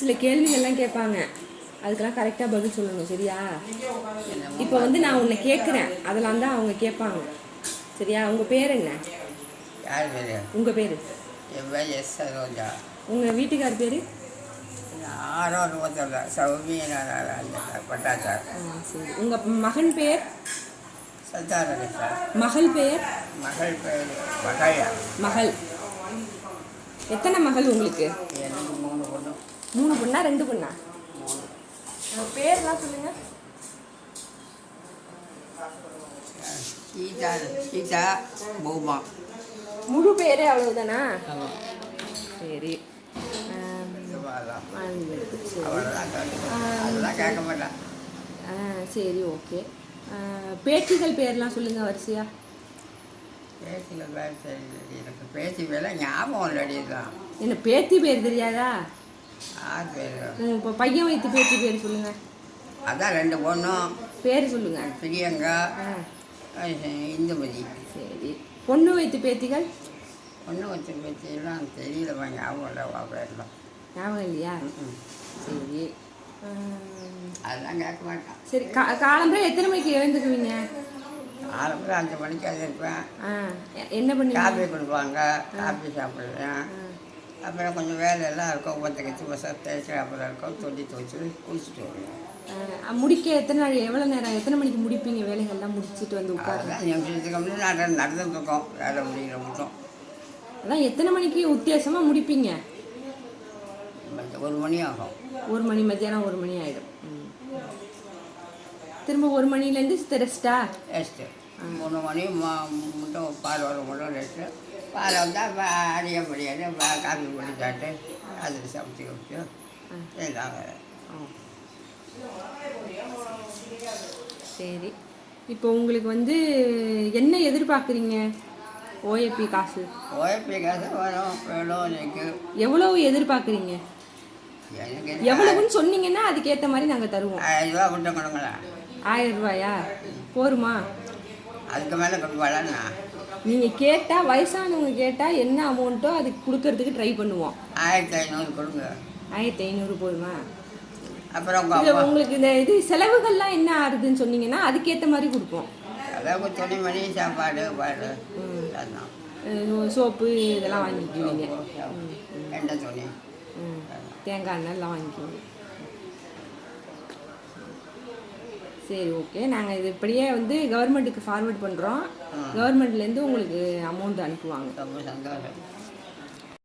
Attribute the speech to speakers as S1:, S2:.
S1: சில கேள்விகள்லாம் கேட்பாங்க. அதுக்கெல்லாம் கரெக்டாக பதில் சொல்லணும் சரியா? இப்போ வந்து நான் உன்னை கேட்குறேன். அதெல்லாம் தான் அவங்க கேட்பாங்க. சரியா? உங்கள் பேர் என்ன?
S2: யார் பேர்?
S1: உங்கள் பேர்?
S2: என் பேர் எஸ் சரோஜா.
S1: உங்கள் வீட்டுக்கார் பேர்?
S2: ஆறோ இருபத்தொல்ல சௌமியநாராயண பட்டாச்சார்.
S1: சரி. உங்கள் மகன் பேர்?
S2: சத்தாரணி சார்
S1: மகள் பேர்?
S2: மகள் மகையா.
S1: மகள். எத்தனை மகள் உங்களுக்கு?
S2: எனக்கு மூணு பொண்ணு.
S1: மூணு பொண்ணா ரெண்டு பொண்ணா? பேர்லாம் சொல்லுங்க.
S2: சீதா சீதா பூமா.
S1: முழு பேரே அவ்வளவுதானா? சரி. சரி ஓகே. ஆ, பேத்திகள் பேர்லாம் சொல்லுங்க வரிசையா.
S2: தெரியல எனக்கு பேச்சு வேலை ஞாபகம் இல்லடி தான்
S1: என்ன பேத்தி பேர் தெரியாதா?
S2: ஆறு பேர்
S1: இப்போ பையன் வைத்து பேத்தி பேர் சொல்லுங்க.
S2: அதான் ரெண்டு பொண்ணும்.
S1: பேர் சொல்லுங்க.
S2: பிரியங்கா. இந்துமதி.
S1: சரி. பொண்ணு வைத்து பேத்திகள்?
S2: பொண்ணு வச்சு பேச்சிலாம் தெரியலம்மா ஞாபகம் இல்லை வா பேரலாம்
S1: ஞாபகம் இல்லையா? சரி.
S2: அதெல்லாம் கேட்க மாட்டேன்.
S1: சரி கா காலம்பரம் எத்தனை மணிக்கு எழுந்துக்குவீங்க?
S2: ஆரம்பத்தில் அஞ்சு மணிக்கு அது இருப்பேன்
S1: ஆ. எ- என்ன பண்ணுவீங்க?
S2: காஃபி கொடுப்பாங்க. காஃபி சாப்பிடுவேன். அப்புறம் கொஞ்சம் வேலையெல்லாம் இருக்கும் ஒத்த கச்சி பசங்க தேய்ச்சி அப்புறம் இருக்கும் தொண்டி துவச்சி குளிச்சுட்டு வருவேன்
S1: ஆ, முடிக்க எத்தனை நாள் எவ்வளோ நேரம் எத்தனை மணிக்கு முடிப்பீங்க வேலைகள்லாம் முடிச்சிட்டு வந்து உட்காரு
S2: அதெல்லாம் நிமிஷத்துக்கு முன்னாடி நடந்து நடந்துட்டு இருக்கோம் வேலை முடிகிற மட்டும்.
S1: அதான் எத்தனை மணிக்கு உத்தியாசமாக முடிப்பீங்க?
S2: ஒரு மணி ஆகும்.
S1: ஒரு மணி மத்தியானம் ஒரு மணி ஆகிடும் திரும்ப ஒரு மணிலேருந்து ரெஸ்டா
S2: ரெஸ்ட்டு. மூணு மணி மட்டும் பால் வரும் மட்டும் ரெஸ்ட்டு. பால் வந்தால் அடிய முடியாது காஃபி போட்டு சாப்பிட்டு அதில் சமைச்சு கொடுத்து எல்லாம்
S1: சரி. இப்போ உங்களுக்கு வந்து என்ன எதிர்பார்க்குறீங்க? ஓஏபி காசு.
S2: ஓஎப்பி காசு வரும் எனக்கு
S1: எவ்வளவு எதிர்பார்க்குறீங்க? எவ்வளவுன்னு சொன்னீங்கன்னா அதுக்கேற்ற மாதிரி நாங்கள் தருவோம்.
S2: ஆயிரம் ரூபா மட்டும் கொடுங்களேன்.
S1: ஆயிரம் ரூபாயா போருமா?
S2: அதுக்கு மேலே கொடுப்பாளா
S1: நீங்கள் கேட்டால் வயசானவங்க கேட்டால் என்ன அமௌண்ட்டோ அதுக்கு கொடுக்கறதுக்கு ட்ரை பண்ணுவோம்.
S2: ஆயிரத்தி ஐநூறு கொடுங்க.
S1: ஆயிரத்தி ஐநூறு போதுமா?
S2: அப்புறம்
S1: உங்களுக்கு இந்த இது செலவுகள்லாம் என்ன ஆகுதுன்னு சொன்னீங்கன்னா அதுக்கேற்ற மாதிரி கொடுப்போம்.
S2: அதாவது துணிமணி சாப்பாடு பாடு
S1: சோப்பு இதெல்லாம் வாங்கிக்குவீங்க.
S2: எண்ணெய் துணி.
S1: தேங்காய் எண்ணெய் எல்லாம் வாங்கிக்குவீங்க. சரி ஓகே நாங்கள் இது இப்படியே வந்து கவர்மெண்ட்டுக்கு ஃபார்வர்ட் பண்ணுறோம் கவர்மெண்ட்லேருந்து உங்களுக்கு அமௌண்ட் அனுப்புவாங்க.